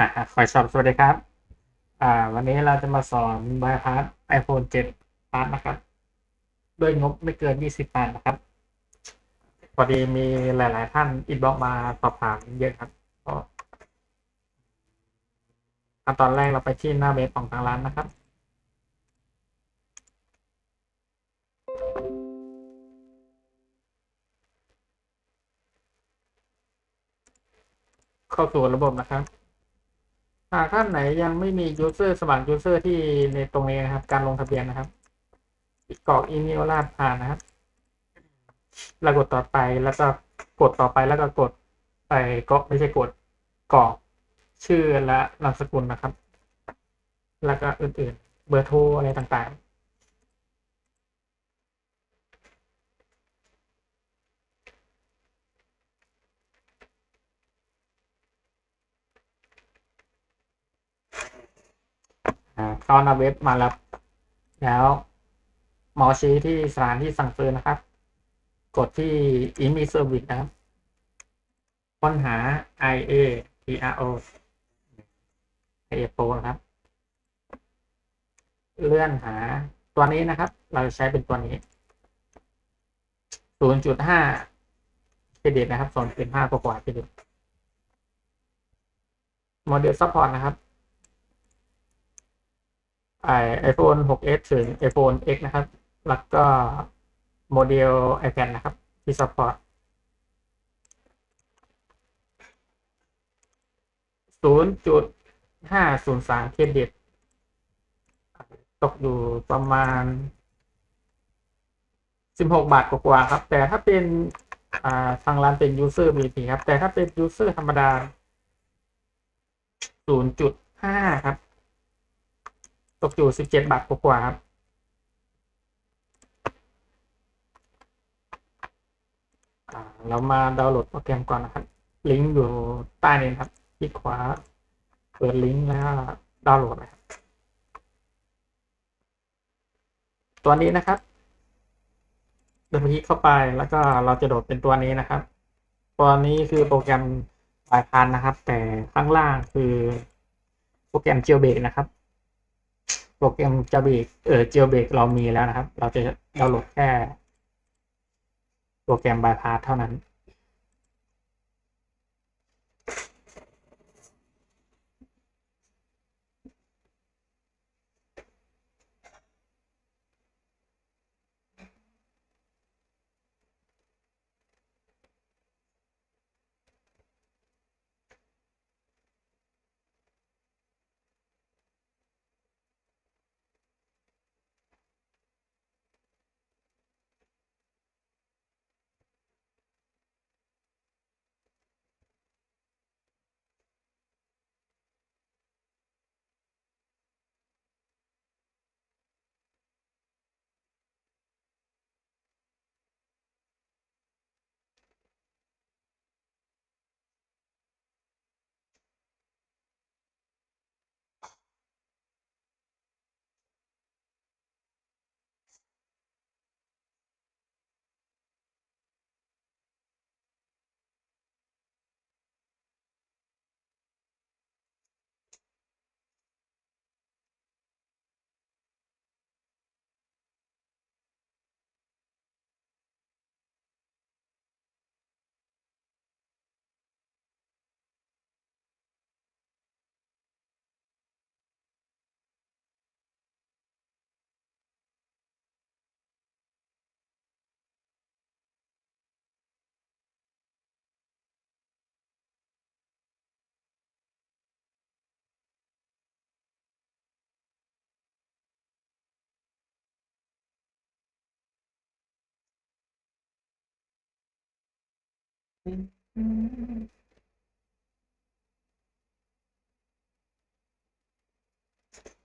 อ่าขอสอบสวัสดีครับ อ่า วันนี้เราจะมาสอนบายพาส iPhone 7พาร์ทนะครับ ด้วยงบไม่เกิน 20บาทนะครับ พอดีมีหลาย ๆ ท่านอินบ็อกมาสอบถามเยอะครับก็ขั้นตอนแรกเราไปที่หน้าเว็บของทางร้านนะครับ เข้าสู่ระบบนะครับ หากท่านไหนยังไม่มียูเซอร์สมัครยูเซอร์ที่ในตรงนี้นะครับ การลงทะเบียนนะครับกรอกอีเมลลาดผ่านนะครับแล้วกดต่อไปแล้วก็กดต่อไปแล้วก็กดไปก็ไม่ใช่กดกรอกชื่อและนามสกุลนะครับ แล้วก็อื่นๆ เบอร์โทรอะไรต่างๆ อ่าเข้าเว็บมาแล้ว แล้วเมาส์ชี้ที่สถานที่สั่งซื้อนะครับ กดที่ e m e Service นะครับ ค้นหา i a p r o i a pro นะครับ เลื่อนหาตัวนี้นะครับ เราใช้เป็นตัวนี้ 0.5เครดิตนะครับ2.5กว่าๆเครดิตโมเดลซัพพอร์ตนะครับ ไอ iPhone 6s ถึง iPhone X นะครับ แล้วก็โมเดล iPad นะครับ ที่ support 0.503เครดิต ตกอยู่ประมาณ16บาทกว่าๆครับ แต่ถ้าเป็นทางร้านเป็น user VIP ครับ แต่ถ้าเป็น user ธรรมดา0.5ครับ ตกอยู่17บาทกว่าครับ เรามาดาวน์โหลดโปรแกรมก่อนนะครับ ลิงก์อยู่ใต้นี้ครับคลิกขวาเปิดลิงก์แล้วดาวน์โหลดนะครับ ตัวนี้นะครับเดินไปคลิกเข้าไปแล้วก็เราจะโดดเป็นตัวนี้นะครับ ตัวนี้คือโปรแกรมสายพันนะครับ แต่ข้างล่างคือโปรแกรม jailbreak นะครับ โปรแกรมจะเบรกเออ jailbreak เรามีแล้วนะครับ เราจะดาวน์โหลดแค่ โปรแกรมบายพาสเท่านั้น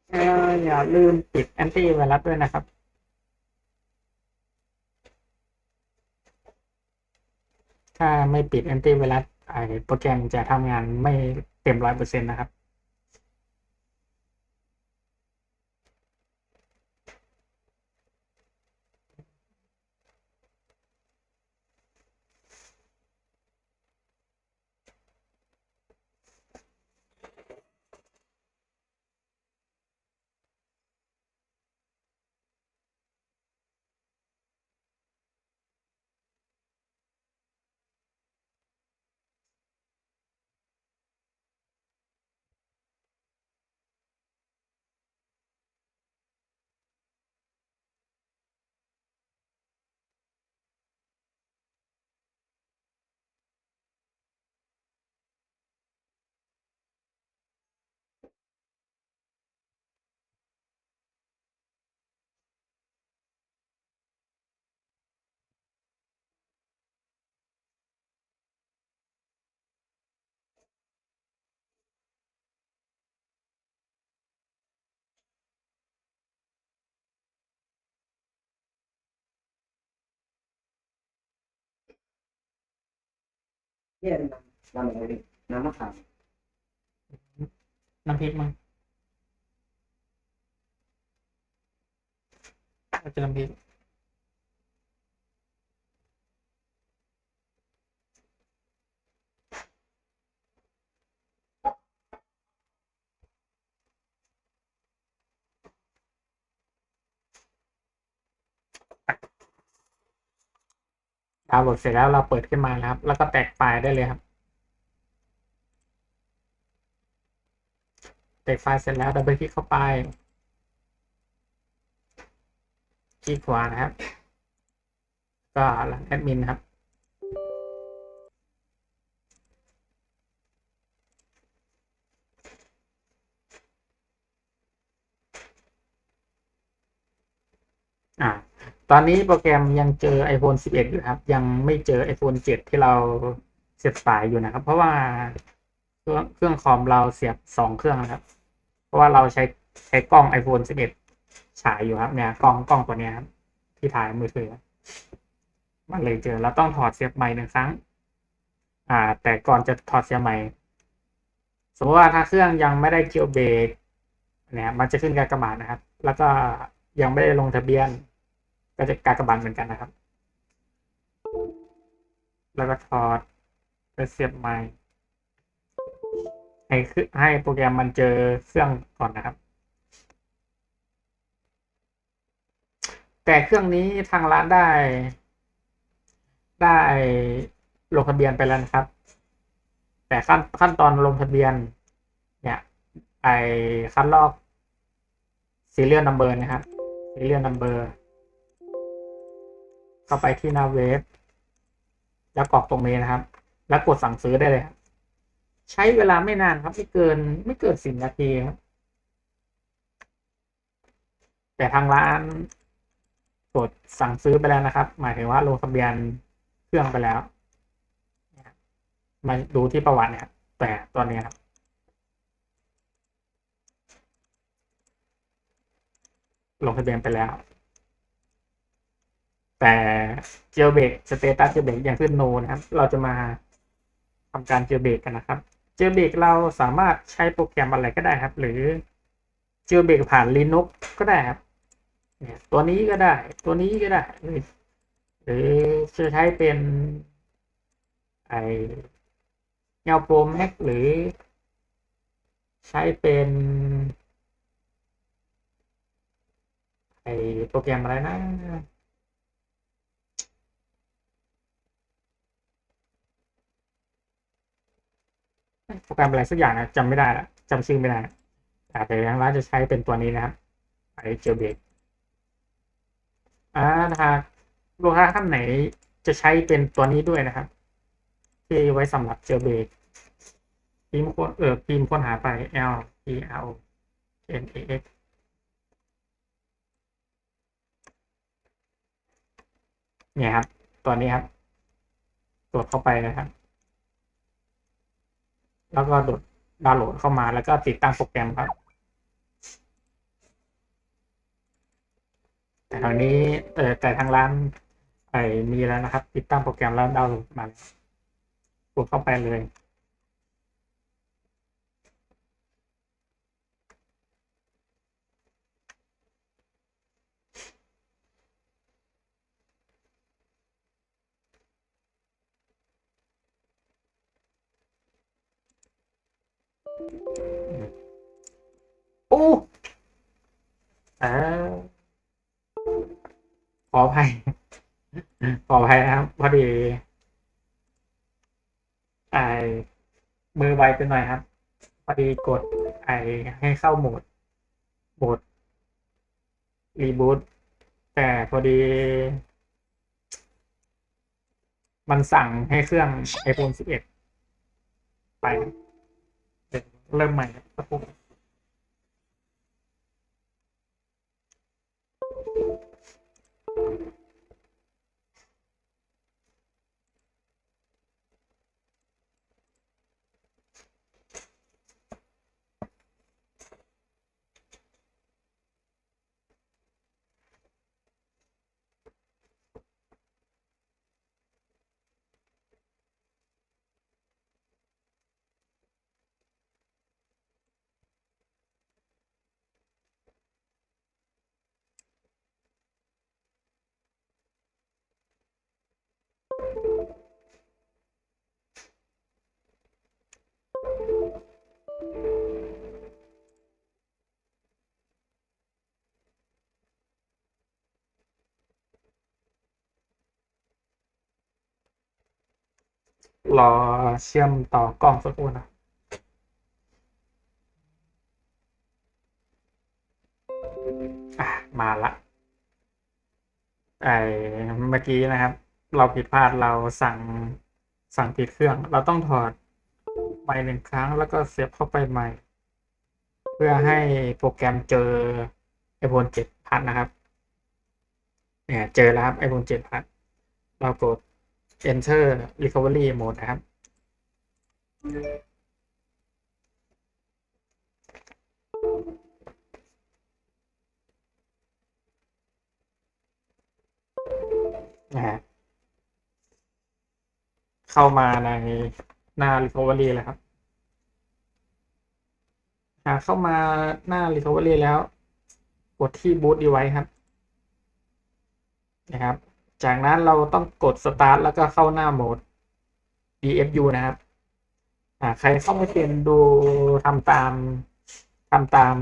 เอ่ออย่าลืมปิดแอนตี้ไวรัสด้วยนะครับ ถ้าไม่ปิดแอนตี้ไวรัสไอโปรแกรมจะทำงานไม่เต็มร้อยเปอร์เซ็นต์นะครับ เนี่ยน้ำน้ำอะไรดิน้ำมะขามน้ำพริกมั้งเราจะน้ำพริกาวน์โหลดเสร็จแล้วเราเปิดขึ้นมานะครับ แล้วก็แตกไฟล์ได้เลยครับ แตกไฟล์เสร็จแล้วดับเบิลคลิกเข้าไปคลิกขวานะครับ ก็รังแอดมินครับ ตอนนี้โปรแกรมยังเจอ iPhone 11 อยู่ครับ ยังไม่เจอ iPhone 7 ที่เราเสียบสายอยู่นะครับ เพราะว่าเครื่องเครื่องคอมเราเสียบสองเครื่องนะครับ เพราะว่าเราใช้ใช้กล้อง iPhone 11 ฉายอยู่ครับ เนี่ยกล้องกล้องตัวเนี้ยครับที่ถ่ายมือถือมันเลยเจอเราต้องถอดเสียบใหม่หนึ่งครั้ง อ่า แต่ก่อนจะถอดเสียบใหม่ สมมติว่าถ้าเครื่องยังไม่ได้เกียวเบรกเนี่ยมันจะขึ้นการกระบาทนะครับ แล้วก็ยังไม่ได้ลงทะเบียน ก็จะกากบาทเหมือนกันนะครับ แล้วก็ถอดไปเสียบใหม่ให้คือให้โปรแกรมมันเจอเครื่องก่อนนะครับ แต่เครื่องนี้ทางร้านได้ ได้ลงทะเบียนไปแล้วนะครับ แต่ขั้นขั้นตอนลงทะเบียน เนี่ยไอคัดลอก serial number นะครับ serial number เข้าไปที่หน้าเว็บ แล้วกรอกตรงนี้นะครับ แล้วกดสั่งซื้อได้เลยครับใช้เวลาไม่นานครับ ไม่เกินไม่เกินสิบนาทีครับ แต่ทางร้านกดสั่งซื้อไปแล้วนะครับ หมายถึงว่าลงทะเบียนเครื่องไปแล้วมาดูที่ประวัติเนี่ยแต่ตอนนี้ครับลงทะเบียนไปแล้ว แต่เจลเบรกสเตตัสเจลเบรกยังขึ้นโนนะครับ เราจะมาทำการเจลเบรกกันนะครับ เจลเบรกเราสามารถใช้โปรแกรมอะไรก็ได้ครับ หรือเจลเบรกผ่าน Linux ก็ได้ครับเนี่ยตัวนี้ก็ได้ ตัวนี้ก็ได้หรือหรือจะใช้เป็นไอเงาโปรแม็กหรือ ใช้เป็นไอโปรแกรมอะไรนะ โปรแกรมอะไรสักอย่างนะจำไม่ได้ละจำชื่อไม่ได้แต่แต่ทางร้านจะใช้เป็นตัวนี้นะครับไอเจลเบรกอ่านะครับลูกค้าท่านไหนจะใช้เป็นตัวนี้ด้วยนะครับ ที่ไว้สำหรับเจลเบรกพิมพ์ค้นเออพิมพ์ค้นหาไป L P R O N A X เนี่ยครับ ตัวนี้ครับ กดเข้าไปนะครับ แล้วก็โดดดาวน์โหลดเข้ามาแล้วก็ติดตั้งโปรแกรมครับ แต่ทางนี้เออแต่ทางร้านไอมีแล้วนะครับ ติดตั้งโปรแกรมแล้วดาวน์โหลดมา กดเข้าไปเลย อ้ออขออภัย ขออภัยนะครับ พอดีไอมือไวไปหน่อยครับ พอดีกดไอให้เข้าโหมดโหมดรีบูตแต่พอดี มันสั่งให้เครื่อง iPhone 11 ไป เริ่มใหม่ครับ รอเชื่อมต่อกล้องสักครู่นะอะมาละไอเมื่อกี้นะครับ เราผิดพลาดเราสั่งสั่งผิดเครื่อง เราต้องถอดใหม่หนึ่งครั้งแล้วก็เสียบเข้าไปใหม่ เพื่อให้โปรแกรมเจอ iPhone 7พัดนะครับ เนี่ยเจอแล้วครับ iPhone 7พัดเรากด enter recovery mode นะครับนะฮะเข้ามาในหน้า recovery แล้วครับหาเข้ามาหน้า recovery แล้ว กดที่ boot device ครับ นะครับ จากนั้นเราต้องกด start แล้วก็เข้าหน้าโหมด DFU นะครับใครเข้าไม่เป็นดูทำตามทำตาม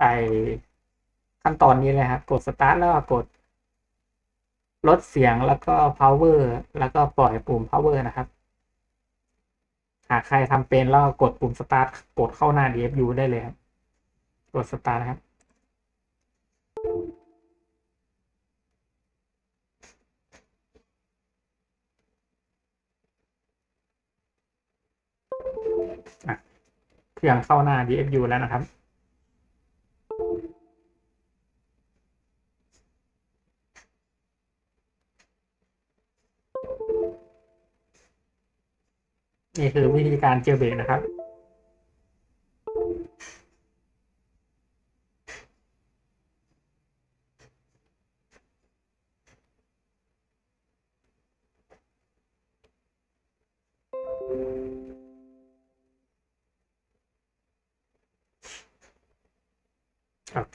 ไอขั้นตอนนี้เลยครับ กด start แล้วก็กด ลดเสียงแล้วก็ power แล้วก็ปล่อยปุ่ม power นะครับ หากใครทำเป็นแล้วกดปุ่ม start กดเข้าหน้า DFU ได้เลยครับ กด start นะครับ รื่องเข้าหน้า DFU แล้วนะครับ นี่คือวิธีการเจลเบรกนะครับ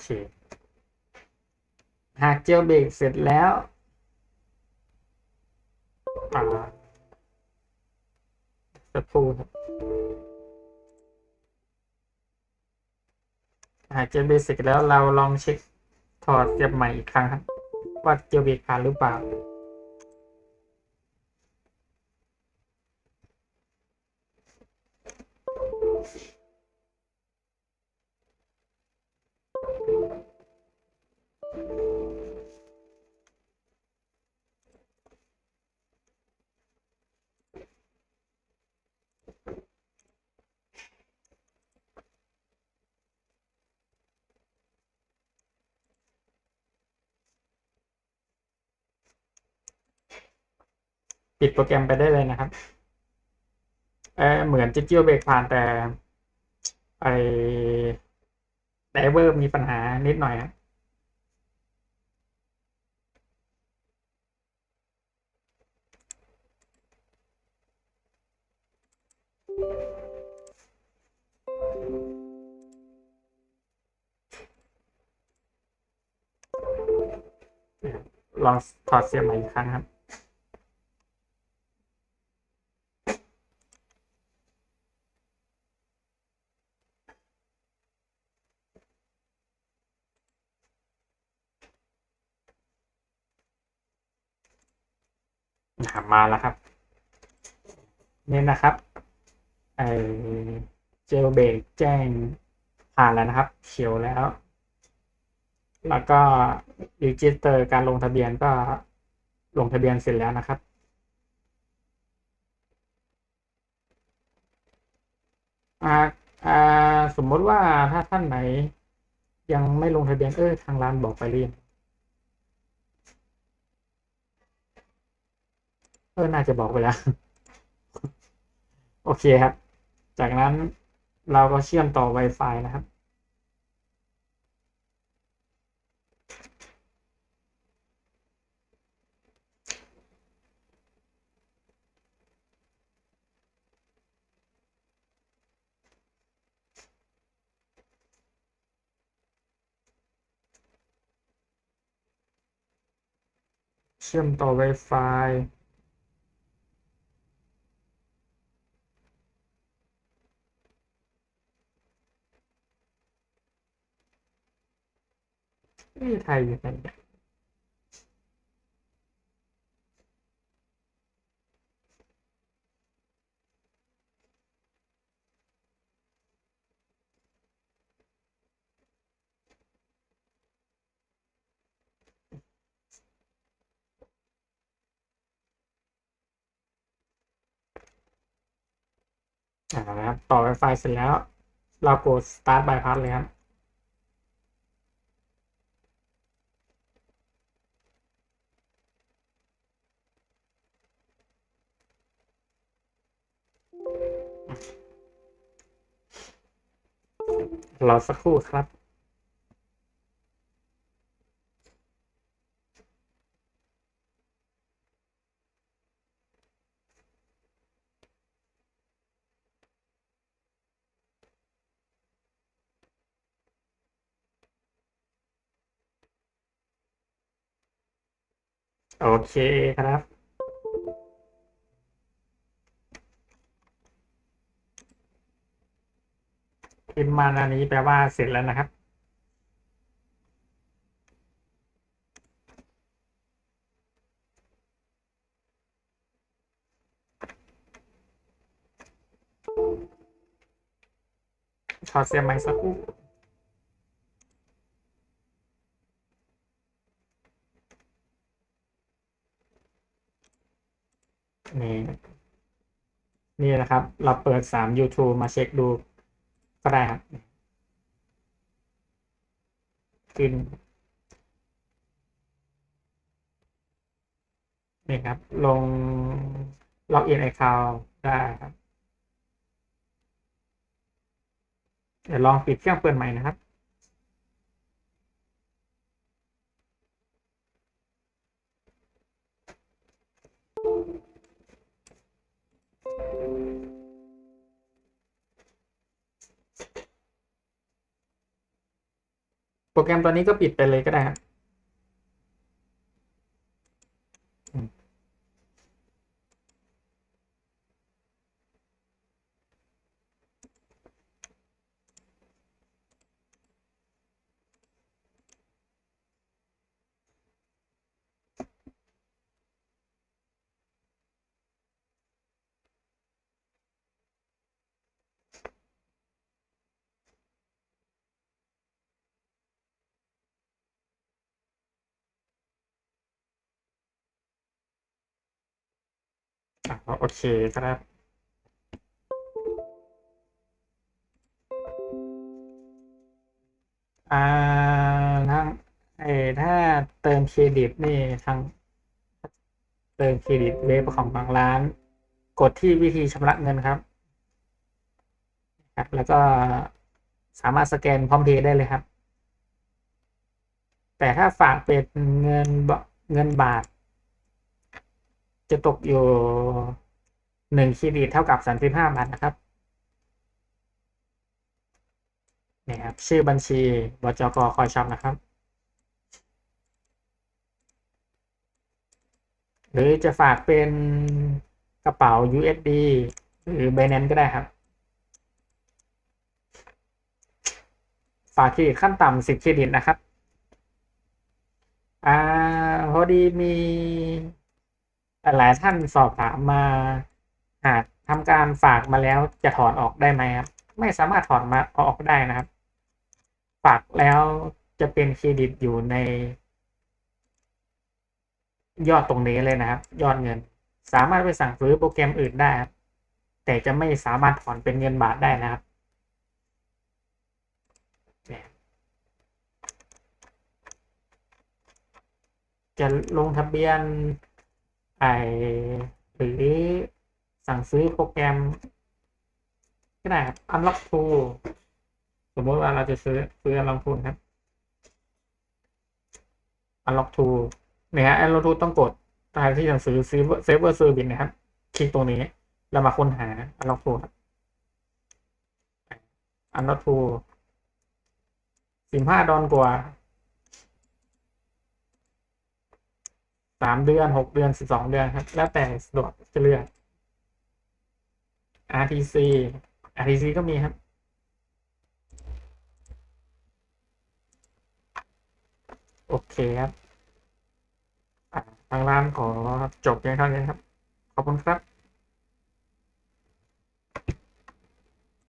เค หากเจลเบรกเสร็จแล้วอ่าสักครู่ครับหากเจลเบรกเสร็จแล้วเราลองเช็คถอดเสียบใหม่อีกครั้งครับ ว่าเจลเบรกผ่านหรือเปล่า ปิดโปรแกรมไปได้เลยนะครับเออเหมือนจะเจียวเบรกผ่านแต่ไอไดเวอร์มีปัญหานิดหน่อยครับลองถอดเสียบใหม่อีกครั้งครับ นะครับ มาแล้วครับ เนี่ยนะครับไอเจลเบรกแจ้งผ่านแล้วนะครับ เขียวแล้ว แล้วก็รีจิสเตอร์การลงทะเบียนก็ลงทะเบียนเสร็จแล้วนะครับอ่าอ่าสมมติว่าถ้าท่านไหนยังไม่ลงทะเบียนเออทางร้านบอกไปเรียน ออน่าจะบอกไปแล้ว โอเคครับ จากนั้นเราก็เชื่อมต่อ Wi-Fi นะครับ เชื่อมต่อ Wi-Fi ไทยยังไงอ่าต่อ Wi-Fi เสร็จแล้ว เรากด start bypass เลยครับ รอสักครู่ครับ โอเคครับ พิมพ์มาอันนี้แปลว่าเสร็จแล้วนะครับ ขอเสียงไมค์สักครู่นี่ นี่นะครับ เราเปิดสาม YouTube มาเช็คดู ก็ได้ครับคืนนี่ครับ ลงล็อกอินไอคาวได้ครับ เดี๋ยวลองปิดเครื่องเปิดใหม่นะครับ โปรแกรมตัวนี้ก็ปิดไปเลยก็ได้ครับ โอเคครับ อ่าทางไอ้ถ้าเติมเครดิตนี่ทางเติมเครดิตเว็บของบางร้าน กดที่วิธีชำระเงินครับครับ แล้วก็สามารถสแกนพร้อมเพย์ได้เลยครับ แต่ถ้าฝากเป็นเงินเงินบาท จะตกอยู่หนึ่งเครดิตเท่ากับสามสิบห้าบาทนะครับเนี่ยครับ ชื่อบัญชีบจกคอยช็อปนะครับ หรือจะฝากเป็นกระเป๋า USD หรือ Binance ก็ได้ครับ ฝากเครดิตขั้นต่ำสิบเครดิตนะครับ อ่า พอดีมี หลายท่านสอบถามมาหากทำการฝากมาแล้วจะถอนออกได้ไหมครับ ไม่สามารถถอนมาออกได้นะครับ ฝากแล้วจะเป็นเครดิตอยู่ใน ยอดตรงนี้เลยนะครับ ยอดเงิน สามารถไปสั่งซื้อโปรแกรมอื่นได้ครับแต่จะไม่สามารถถอนเป็นเงินบาทได้นะครับจะลงทะเบียน ไอหรือสั่งซื้อโปรแกรมก็ได้ครับ Unlock Tool สมมติว่าเราจะซื้อซื้อ Unlock Tool ครับ Unlock Tool เนี่ยฮะ Unlock Tool ต้องกดตามที่สั่งซื้อซื้อ Saver Service นะครับ คลิกตรงนี้แล้วมาค้นหา Unlock Tool ครับ Unlock Tool สิบห้าดอลกว่า สามเดือนหกเดือนสิบสองเดือนครับ แล้วแต่สะดวกจะเลือก RTC RTC ก็มีครับ โอเคครับทางร้านขอจบเพียงเท่านี้ครับ ขอบคุณครับ